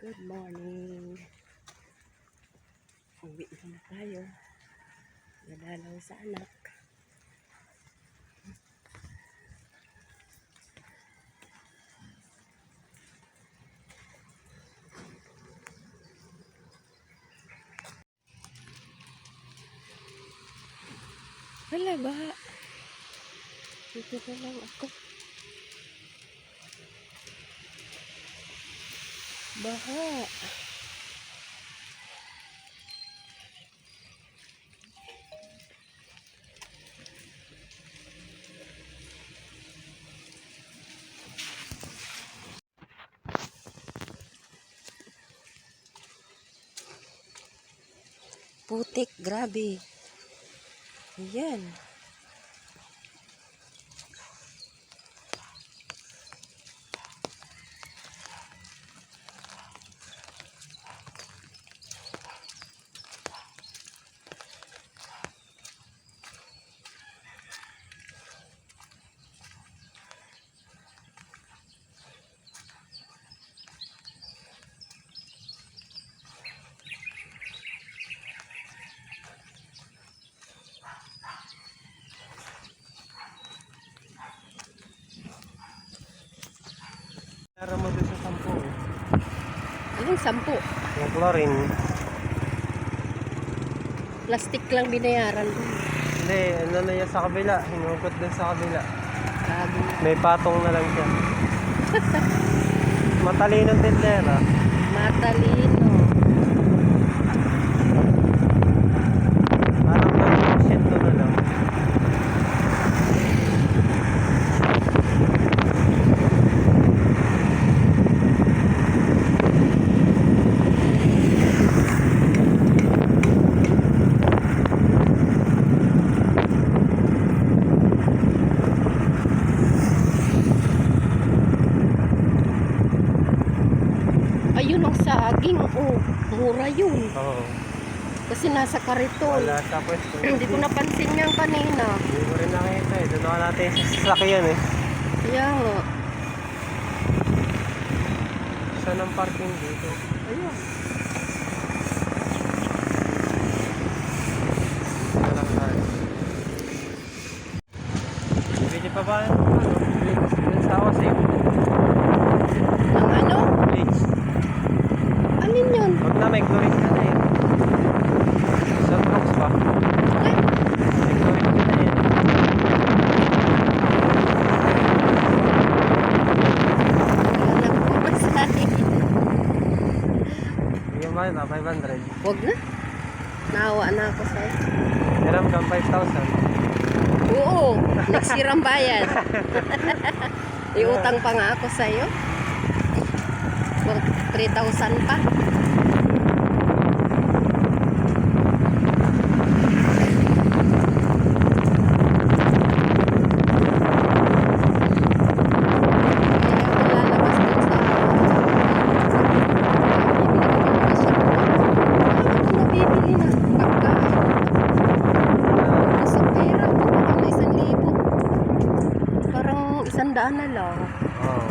Good morning. Uwi na tayo. Nadalaw sa anak. Wala ba? Dito na lang ako. Baha. Putik, grabe. Ayan. Tara mo sa sampo. Anong sampu? Yung chlorine. Plastic lang binayaran ko. Hindi, ano na yan sa kabila. Hinugot din sa kabila. Grabe. May patong na lang siya. Matalinong tindera. Matalino. Parang 1% na lang. Ayun ang saging. Oh, mura yun. Oo. Kasi nasa kariton. Wala sa pwesto. Hindi ko napansin yan kanina. Hindi ko rin nakita eh. Doon natin sa sasakyan eh. Kaya nga. Saan ang parking dito? Ayun. Pwede pa ba yung ano? Bleach? Yung sawa sa'yo. Ang ano? Bleach. Alin yun? Huwag na, may chlorine ka na eh. Sa Brooks pa. Ay, May chlorine ka na wala na ko masahin. Yung ba ito? 500. Huwag na. Naawa na ako sa'yo. Hiram kang 5,000. Oo, next year ang bayad. Iutang pa nga ako sa'yo. For 3,000 pa. Kaya ako lalabas dun sa... sa bibili ko ng shampoo. Ano ko nabibili na pagkain? Sa pera, parang na isang libo. Parang isang daan na Oo.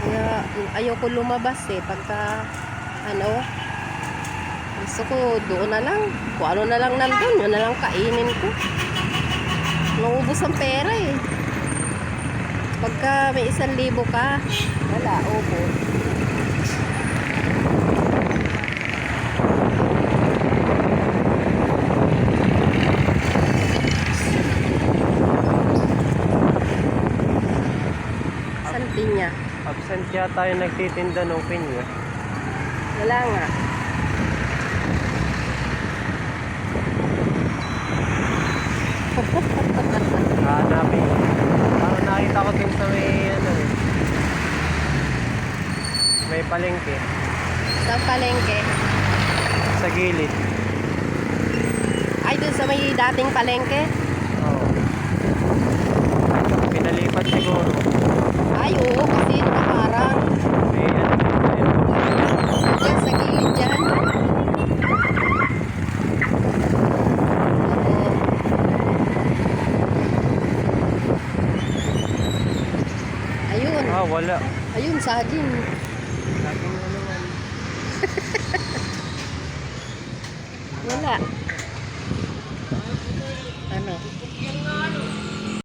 Kaya ayoko lumabas eh. Pagka, ano, gusto ko doon na lang. Kung ano na lang nandun, yun na lang kainin ko. Naubos ang pera eh. Pagka may isang libo ka, wala, ubo. Absent yata yung nagtitinda ng pinya. Wala nga. Hanapin. Parang nakita ko din sa may ano eh. May palengke. Sa palengke. Sa gilid. Ay, dun sa may dating palengke. Oo. Pinalipat siguro. Ay, oo, kasi nakaharang. May ano. ayun. Diyan, sa gilid dyan. Oo. Ayun. Ah, wala. Ayun, saging. Saging na naman. Wala.